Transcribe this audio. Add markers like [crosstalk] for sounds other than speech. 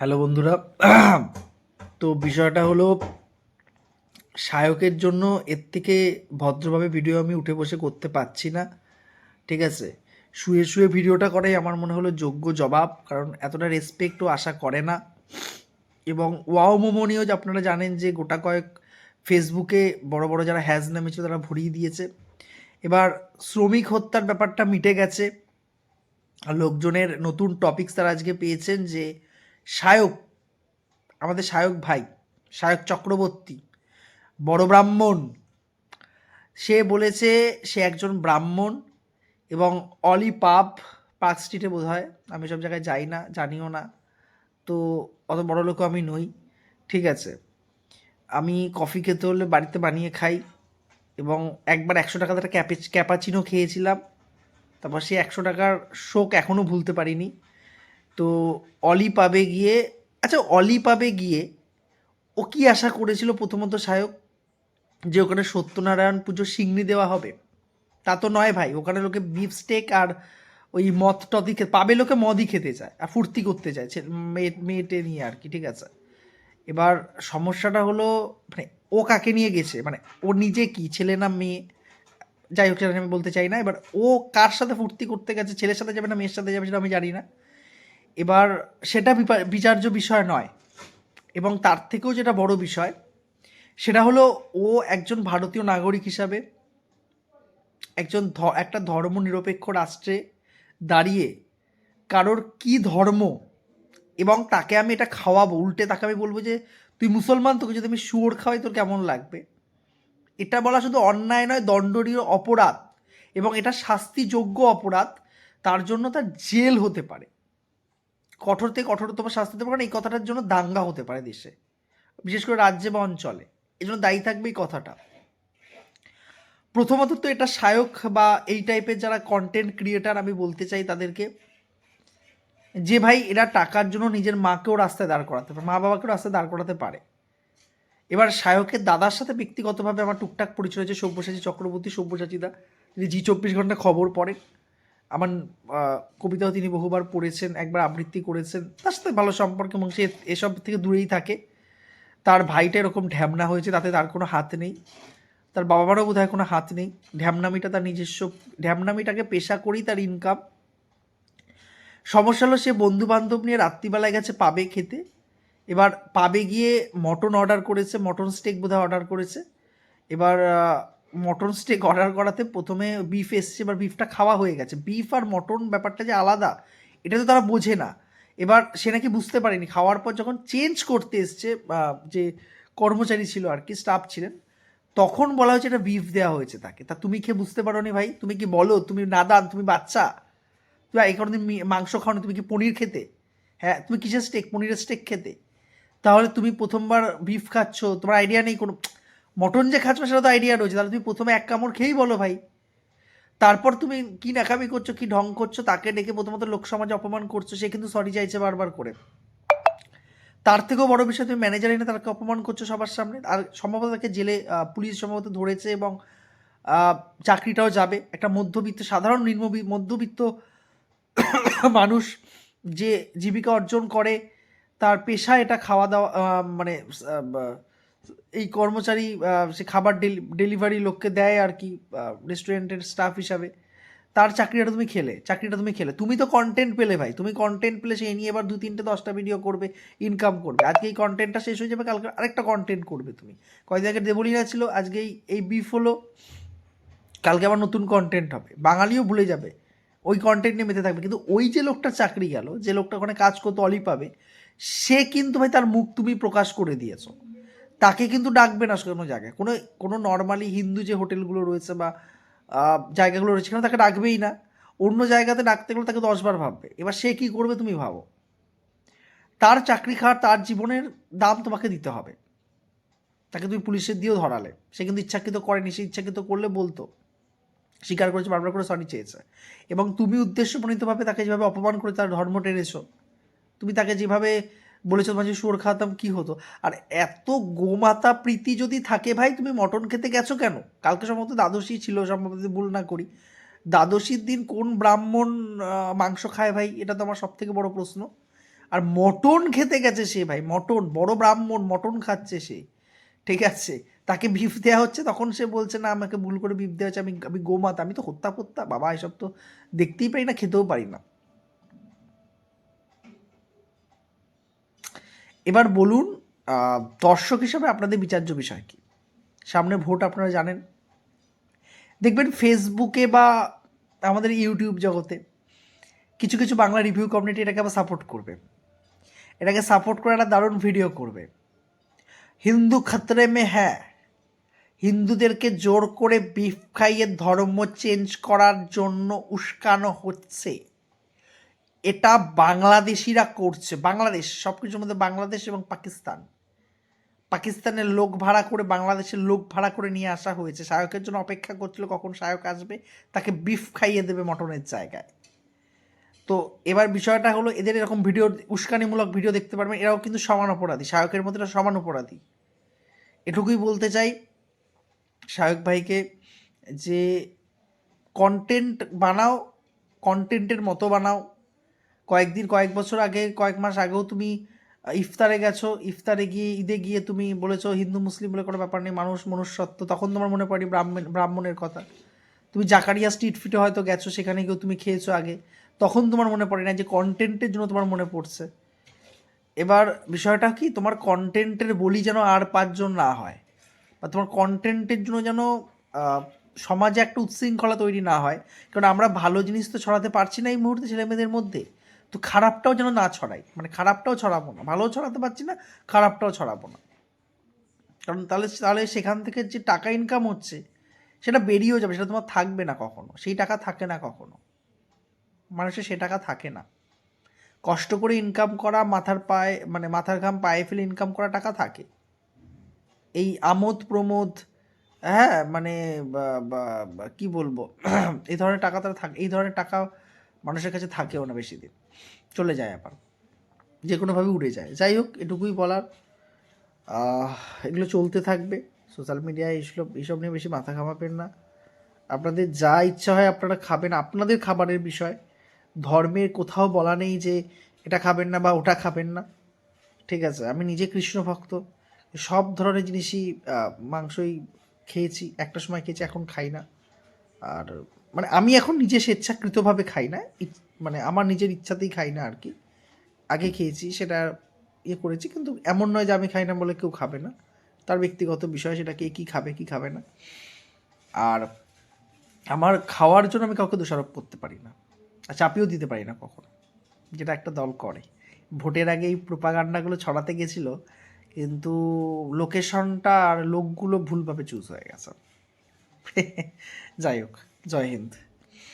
Hello বন্ধুরা। তো বিষয়টা হলো, সায়কের জন্য এর থেকে ভদ্রভাবে ভিডিও আমি উঠে বসে করতে পারছি না, ঠিক আছে? শুয়ে শুয়ে ভিডিওটা করাই আমার মনে হলো যোগ্য জবাব, কারণ এতটা রেসপেক্টও আশা করে না। এবং ওয়াও মোমো আপনারা জানেন যে গোটা কয়েক ফেসবুকে বড় বড় যারা হ্যাজ নামেছিল তারা ভরিয়ে দিয়েছে। এবার শ্রমিক হত্যার ব্যাপারটা মিটে গেছে। লোকজনের নতুন টপিকস তারা আজকে পেয়েছেন যে সায়ক আমাদের সায়ক ভাই সায়ক চক্রবর্তী, বড় ব্রাহ্মণ। সে বলেছে সে একজন ব্রাহ্মণ এবং অলি পাপ পার্ক স্ট্রিটে বোধ হয় আমি সব জায়গায় যাই না, জানিও না, তো অত বড় লোক আমি নই, ঠিক আছে। আমি কফি খেতে হলে বাড়িতে বানিয়ে খাই এবং একবার একশো টাকা একটা ক্যাপে ক্যাপাচিনো খেয়েছিলাম, তারপর সে একশো টাকার শোক এখনও ভুলতে পারিনি। তো অলি পাবে গিয়ে আচ্ছা অলি পাবে গিয়ে ও কি আশা করেছিল প্রথমত সায়ক যে ওখানে সত্যনারায়ণ পুজো সিংনি দেওয়া হবে? তা তো নয় ভাই, ওখানে লোকে বিফ স্টেক আর ওই মদ টদি পাবে লোকে মদই খেতে চায় আর ফুর্তি করতে চায় মেয়েটে নিয়ে আর কি, ঠিক আছে? এবার সমস্যাটা হলো মানে ও কাকে নিয়ে গেছে? মানে ও নিজে কি, ছেলে না মেয়ে? যাই হোক আমি বলতে চাই না, এবার ও কার সাথে ফুর্তি করতে গেছে? ছেলের সাথে যাবে না, মেয়ের সাথে যাবে সেটা আমি জানি না। এবার সেটা বিচার্য বিষয় নয়, এবং তার থেকেও যেটা বড় বিষয়, সেটা হলো ও একজন ভারতীয় নাগরিক হিসাবে একজন একটা ধর্মনিরপেক্ষ রাষ্ট্রে দাঁড়িয়ে কারোর কি ধর্ম এবং তাকে আমি এটা খাওয়াবো, উল্টে তাকে আমি বলব যে, তুই মুসলমান, তোকে যদি আমি শুয়োর খাওয়াই, তোর কেমন লাগবে? এটা বলা শুধু অন্যায় নয়, দণ্ডনীয় অপরাধ এবং এটা শাস্তিযোগ্য অপরাধ, তার জন্য তার জেল হতে পারে। কঠোর থেকে কঠোরতম শাস্তি পারে কারণ এই কথাটার জন্য দাঙ্গা হতে পারে দেশে, বিশেষ করে রাজ্যে বা অঞ্চলে। এই জন্য দায়ী থাকবে এই কথাটা। প্রথমত তো এটা সায়ক বা এই টাইপের যারা কন্টেন্ট ক্রিয়েটার আমি বলতে চাই তাদেরকে, যে ভাই এরা টাকার জন্য নিজের মাকেও রাস্তায় দাঁড় করাতে পারে, মা বাবাকেও রাস্তায় দাঁড় করাতে পারে। এবার সায়কের দাদার সাথে ব্যক্তিগতভাবে আমার টুকটাক পরিচয় হয়েছে সব্যসাচী চক্রবর্তী সব্যসাচীদা তিনি জি চব্বিশ ঘণ্টা খবর পড়েন আমার কবিতাও তিনি বহুবার পড়েছেন, একবার আবৃত্তি করেছেন। তার সাথে ভালো সম্পর্ক এবং সে এসব থেকে দূরেই থাকে। তার ভাইটা এরকম ঢ্যামনা হয়েছে, তাতে তার কোনো হাত নেই। তার বাবা মারও বোধহয় কোনো হাত নেই। ঢ্যামনামিটা তার নিজস্ব, ঢ্যামনামিটাকে পেশা করেই তার ইনকাম সমস্যা হলো সে বন্ধু বান্ধব নিয়ে রাত্রিবেলায় গেছে পাবে খেতে। এবার পাবে গিয়ে মটন অর্ডার করেছে মটন স্টেক বোধহয় অর্ডার করেছে। এবার মটন স্টেক অর্ডার করাতে প্রথমে বিফ এসছে, এবার বিফটা খাওয়া হয়ে গেছে। বিফ আর মটন ব্যাপারটা যে আলাদা, এটা তো তারা বোঝে না। এবার সে নাকি বুঝতে পারেনি। খাওয়ার পর যখন চেঞ্জ করতে এসছে যে কর্মচারী ছিল আর কি স্টাফ ছিলেন, তখন বলা হয়েছে এটা বিফ দেওয়া হয়েছে তাকে। তা তুমি খেয়ে বুঝতে পারো নি ভাই? তুমি কি বলো? তুমি নাদান? তুমি বাচ্চা? তুমি এই কারণে মাংস খাও তুমি কি পনির খেতে? হ্যাঁ তুমি কিসের স্টেক পনিরের স্টেক খেতে। তাহলে তুমি প্রথমবার বিফ খাচ্ছ, তোমার আইডিয়া নেই কোনো মটন যে খাচ্ছ সেটা তো আইডিয়া রয়েছে। তাহলে তুমি প্রথমে এক কামড় খেয়েই বলো ভাই। তারপর তুমি কি নাকামি করছ, কি ঢং করছ, তাকে ডেকে প্রথমত লোক সমাজে অপমান করছ, সে কিন্তু সরি চাইছে বারবার করে। তার থেকেও বড় বিষয়, তুমি ম্যানেজার এনে তাকে অপমান করছ সবার সামনে। আর সম্ভবত তাকে জেলে পুলিশ সম্ভবত ধরেছে এবং চাকরিটাও যাবে। একটা মধ্যবিত্ত, সাধারণ নিম্ন মধ্যবিত্ত [coughs] মানুষ যে জীবিকা অর্জন করে, তার পেশা, এটা খাওয়া দাওয়া মানে এই কর্মচারী সে খাবার ডেলিভারি লোককে দেয় আর কি রেস্টুরেন্টের স্টাফ হিসাবে। তার চাকরিটা তুমি খেলে, চাকরিটা তুমি খেলে। তুমি তো কন্টেন্ট পেলে ভাই। তুমি কন্টেন্ট পেলে সেই নিয়ে এবার দু তিনটে দশটা ভিডিও করবে ইনকাম করবে। আজকে এই কন্টেন্টটা শেষ হয়ে যাবে, কালকে আরেকটা কন্টেন্ট করবে তুমি। কয়েকদিন আগে দেবলিনা ছিল, আজকে এই- এই বিফ হলো, কালকে আবার নতুন কন্টেন্ট হবে। বাঙালিও ভুলে যাবে, ওই কন্টেন্ট নিয়ে মেতে থাকবে। কিন্তু ওই যে লোকটা চাকরি গেল, যে লোকটা ওখানে কাজ করতে, অলি পাবে, সে কিন্তু ভাই তার মুখ তুমি প্রকাশ করে দিয়েছ। তাকে কিন্তু ডাকবে না কোনো জায়গায়। কোনো কোনো নর্মালি হিন্দু যে হোটেলগুলো রয়েছে বা জায়গাগুলো রয়েছে, সেখানে তাকে ডাকবেই না। অন্য জায়গাতে ডাকতে গেলে তাকে দশবার ভাববে। এবার সে কি করবে তুমি ভাবো। তার চাকরি খাওয়ার, তার জীবনের দাম তোমাকে দিতে হবে। তাকে তুমি পুলিশের দিয়েও ধরালে। সে কিন্তু ইচ্ছাকৃত করেনি, সে ইচ্ছাকৃত করলে বলতো। স্বীকার করেছে, বারবার করে সরি চেয়েছে। এবং তুমি উদ্দেশ্যপ্রণীতভাবে তাকে যেভাবে অপমান করে তার ধর্ম টেনেছো, তুমি তাকে যেভাবে বলেছ মাঝে শুয়োর খাওয়াতাম কি হতো? আর এত গোমাতা প্রীতি যদি থাকে ভাই, তুমি মটন খেতে গেছো কেন? কালকে সম্ভবত দ্বাদশী ছিল, সম্ভবত ভুল না করি। দ্বাদশীর দিন কোন ব্রাহ্মণ মাংস খায় ভাই? এটা তো আমার সব থেকে বড় প্রশ্ন। আর মটন খেতে গেছে সে ভাই, মটন, বড় ব্রাহ্মণ মটন খাচ্ছে সে। ঠিক আছে? তাকে বিফ দেওয়া হচ্ছে, তখন সে বলছে, না, আমাকে ভুল করে বিফ দেওয়া হচ্ছে, আমি আমি গোমাতা, আমি তো হত্যা ফত্যা বাবা, এসব তো দেখতেই পারি না, খেতেও পারি না। এবার বলুন দর্শক হিসাবে আপনাদের বিচার্য বিষয় কি? সামনে ভোট আপনারা জানেন। দেখবেন ফেসবুকে বা আমাদের ইউটিউব জগতে কিছু কিছু বাংলা রিভিউ কমিউনিটি এটাকে আবার সাপোর্ট করবে। এটাকে সাপোর্ট করে একটা দারুণ ভিডিও করবে। হিন্দু খতরে মে হ্যাঁ হিন্দুদেরকে জোর করে বিফ খাইয়ে ধর্ম চেঞ্জ করার জন্য উস্কানো হচ্ছে। এটা বাংলাদেশিরা করছে, বাংলাদেশ সব কিছুর মধ্যে বাংলাদেশ এবং পাকিস্তান। পাকিস্তানের লোক ভাড়া করে, বাংলাদেশের লোক ভাড়া করে নিয়ে আসা হয়েছে। শায়কের জন্য অপেক্ষা করছিল কখন শায়ক আসবে, তাকে বিফ খাইয়ে দেবে মটনের জায়গায়। তো এবার বিষয়টা হলো, এদের এরকম ভিডিও, উস্কানিমূলক ভিডিও দেখতে পারবেন, এরাও কিন্তু সমান অপরাধী শায়কের মধ্যে এরা সমান অপরাধী। এটুকুই বলতে চাই শায়ক ভাইকে যে কন্টেন্ট বানাও কন্টেন্টের মতো বানাও কয়েকদিন, কয়েক বছর আগে, কয়েক মাস আগেও তুমি ইফতারে গেছো, ইফতারে গিয়ে, ঈদে গিয়ে তুমি বলেছ হিন্দু, মুসলিম বলে কোনো ব্যাপার নেই, মানুষ মনুষ্যত্ব, তখন তোমার মনে পড়ে ব্রাহ্মণ, ব্রাহ্মণের কথা। তুমি জাকারিয়া স্ট্রিট ফিটে হয়তো গেছো, সেখানে গিয়েও তুমি খেয়েছো আগে। তখন তোমার মনে পড়ে না যে কন্টেন্টের জন্য তোমার মনে পড়ছে। এবার বিষয়টা কি, তোমার কন্টেন্টের বলি যেন আর পাঁচজন না হয়, বা তোমার কন্টেন্টের জন্য যেন সমাজে একটা উচ্ছৃঙ্খলা তৈরি না হয়, কারণ আমরা ভালো জিনিস তো ছড়াতে পারছি না এই মুহূর্তে ছেলেমেয়েদের মধ্যে। তো খারাপটাও যেন না ছড়াই মানে খারাপটাও ছড়াবো না। ভালোও ছড়াতে পারছি না, খারাপটাও ছড়াবো না। কারণ তাহলে তাহলে সেখান থেকে যে টাকা ইনকাম হচ্ছে, সেটা বেরিয়েও যাবে, সেটা তোমার থাকবে না কখনো। সেই টাকা থাকে না কখনো। মানুষের সে টাকা থাকে না। কষ্ট করে ইনকাম করা, মাথার পায়ে মানে মাথার ঘাম পায়ে ফেলে ইনকাম করা টাকা থাকে। এই আমোদ প্রমোদ হ্যাঁ মানে কি বলব? [clears throat] এই ধরনের টাকা তারা থাকে এই ধরনের টাকা মানুষের কাছে থাকেও না বেশি দিন। চলে যায় আবার। যে কোনোভাবে উড়ে যায়। যাই হোক, এটুকুই বলার। এগুলো চলতে থাকবে। সোশ্যাল মিডিয়ায় এইসব এইসব নিয়ে বেশি মাথা ঘামাবেন না। আপনাদের যা ইচ্ছা হয় আপনারা খাবেন। আপনাদের খাবারের বিষয়। ধর্মের কোথাও বলা নেই যে এটা খাবেন না বা ওটা খাবেন না। ঠিক আছে, আমি নিজে কৃষ্ণ ভক্ত। সব ধরনের জিনিসই মাংসই খেয়েছি। একটা সময় খেয়েছি, এখন খাই না। আর মানে আমি এখন নিজে স্বেচ্ছাকৃতভাবে খাই না। মানে আমার নিজের ইচ্ছাতেই খাই না আর কি। আগে খেয়েছি, সেটা ইয়ে করেছি, কিন্তু এমন নয় যে আমি খাই না বলে কেউ খাবে না। তার ব্যক্তিগত বিষয়, সেটা কে কী খাবে কী খাবে না। আর আমার খাওয়ার জন্য আমি কাউকে দোষারোপ করতে পারি না আর চাপিয়েও দিতে পারি না কখনো। যেটা একটা দল করে। ভোটের আগে এই প্রোপাগান্ডাগুলো ছড়াতে গেছিল, কিন্তু লোকেশনটা আর লোকগুলো ভুলভাবে চুজ হয়ে গেছে। [laughs] যাই হোক। জয় হিন্দ